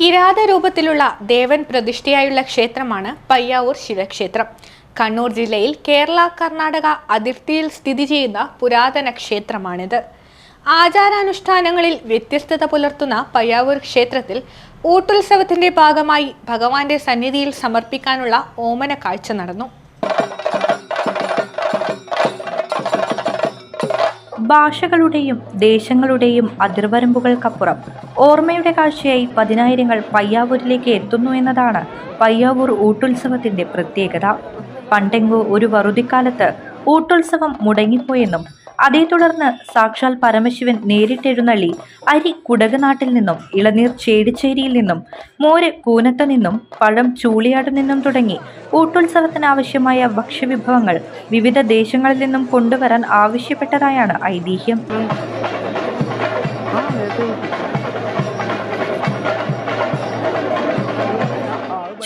കിരാത രൂപത്തിലുള്ള ദേവൻ പ്രതിഷ്ഠയായുള്ള ക്ഷേത്രമാണ് പയ്യാവൂർ ശിവക്ഷേത്രം. കണ്ണൂർ ജില്ലയിൽ കേരള കർണാടക അതിർത്തിയിൽ സ്ഥിതി ചെയ്യുന്ന പുരാതന ക്ഷേത്രമാണിത്. ആചാരാനുഷ്ഠാനങ്ങളിൽ വ്യത്യസ്തത പുലർത്തുന്ന പയ്യാവൂർ ക്ഷേത്രത്തിൽ ഊട്ടുത്സവത്തിന്റെ ഭാഗമായി ഭഗവാന്റെ സന്നിധിയിൽ സമർപ്പിക്കാനുള്ള ഓമന കാഴ്ച നടന്നു. ഭാഷകളുടെയും ദേശങ്ങളുടെയും അതിർവരമ്പുകൾക്കപ്പുറം ഓർമ്മയുടെ കാഴ്ചയായി പതിനായിരങ്ങൾ പയ്യാവൂരിലേക്ക് എത്തുന്നു എന്നതാണ് പയ്യാവൂർ ഊട്ടുത്സവത്തിന്റെ പ്രത്യേകത. പണ്ടെങ്കോ ഒരു വറുതിക്കാലത്ത് ഊട്ടുത്സവം മുടങ്ങിപ്പോയെന്നും അതേ തുടർന്ന് സാക്ഷാൽ പരമശിവൻ നേരിട്ടെഴുന്നള്ളി അരി കുടകനാട്ടിൽ നിന്നും ഇളനീർ ചേടിച്ചേരിയിൽ നിന്നും മോര് കൂനത്ത് നിന്നും പഴം ചൂളിയാട് നിന്നും തുടങ്ങി ഊട്ടുത്സവത്തിനാവശ്യമായ ഭക്ഷ്യവിഭവങ്ങൾ വിവിധ ദേശങ്ങളിൽ നിന്നും കൊണ്ടുവരാൻ ആവശ്യപ്പെട്ടതായാണ് ഐതിഹ്യം.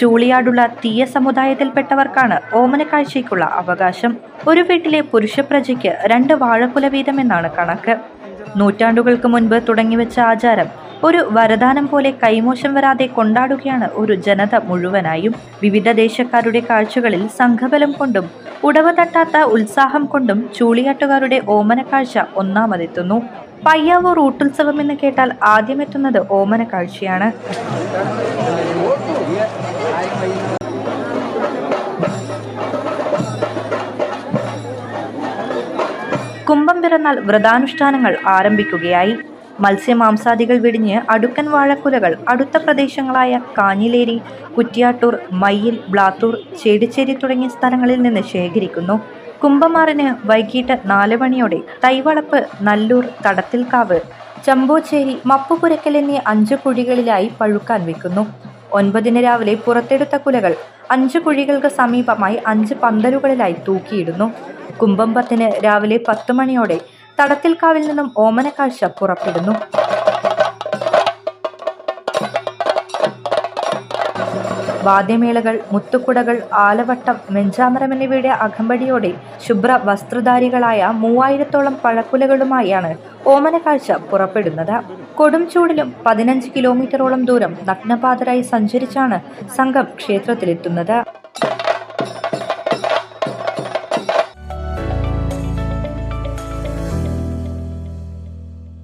ചൂളിയാടുള്ള തീയ സമുദായത്തിൽപ്പെട്ടവർക്കാണ് ഓമനക്കാഴ്ചയ്ക്കുള്ള അവകാശം. ഒരു വീട്ടിലെ പുരുഷപ്രജയ്ക്ക് രണ്ട് വാഴക്കുല വീതമെന്നാണ് കണക്ക്. നൂറ്റാണ്ടുകൾക്ക് മുൻപ് തുടങ്ങിവെച്ച ആചാരം ഒരു വരദാനം പോലെ കൈമോശം വരാതെ കൊണ്ടാടുകയാണ് ഒരു ജനത മുഴുവനായും. വിവിധ ദേശക്കാരുടെ കാഴ്ചകളിൽ സംഘബലം കൊണ്ടും ഉടവ തട്ടാത്ത ഉത്സാഹം കൊണ്ടും ചൂളിയാട്ടുകാരുടെ ഓമനക്കാഴ്ച ഒന്നാമതെത്തുന്നു. പയ്യാവൂർ ഊട്ടുത്സവം എന്ന് കേട്ടാൽ ആദ്യമെത്തുന്നത് ഓമനക്കാഴ്ചയാണ്. കുംഭം പിറന്നാൽ വ്രതാനുഷ്ഠാനങ്ങൾ ആരംഭിക്കുകയായി. മത്സ്യമാംസാദികൾ വെടിഞ്ഞ് അടുക്കൻ വാഴക്കുലകൾ അടുത്ത പ്രദേശങ്ങളായ കാഞ്ഞിലേരി കുറ്റ്യാട്ടൂർ മയ്യിൽ ബ്ലാത്തൂർ ചേടിച്ചേരി തുടങ്ങിയ സ്ഥലങ്ങളിൽ നിന്ന് ശേഖരിക്കുന്നു. കുംഭമാറിന് വൈകിട്ട് നാല് മണിയോടെ തൈവളപ്പ് നല്ലൂർ തടത്തിൽക്കാവ് ചമ്പോച്ചേരി മപ്പുപുരക്കൽ എന്നീ അഞ്ച് കുഴികളിലായി പഴുക്കാൻ വെക്കുന്നു. ഒൻപതിന് രാവിലെ പുറത്തെടുത്ത കുലകൾ അഞ്ച് കുഴികൾക്ക് സമീപമായി അഞ്ച് പന്തലുകളിലായി തൂക്കിയിടുന്നു. കുംഭം പത്തിന് രാവിലെ പത്ത് മണിയോടെ തടത്തിൽക്കാവിൽ നിന്നും ഓമനക്കാഴ്ച പുറപ്പെടുന്നു. വാദ്യമേളകൾ മുത്തുക്കുടകൾ ആലവട്ടം വെഞ്ചാമരം എന്നിവയുടെ അകമ്പടിയോടെ ശുഭ്ര വസ്ത്രധാരികളായ മൂവായിരത്തോളം പഴക്കുലകളുമായാണ് ഓമനക്കാഴ്ച പുറപ്പെടുന്നത്. കൊടും ചൂടിലും പതിനഞ്ച് കിലോമീറ്ററോളം ദൂരം നഗ്നപാതരായി സഞ്ചരിച്ചാണ് സംഘം ക്ഷേത്രത്തിലെത്തുന്നത്.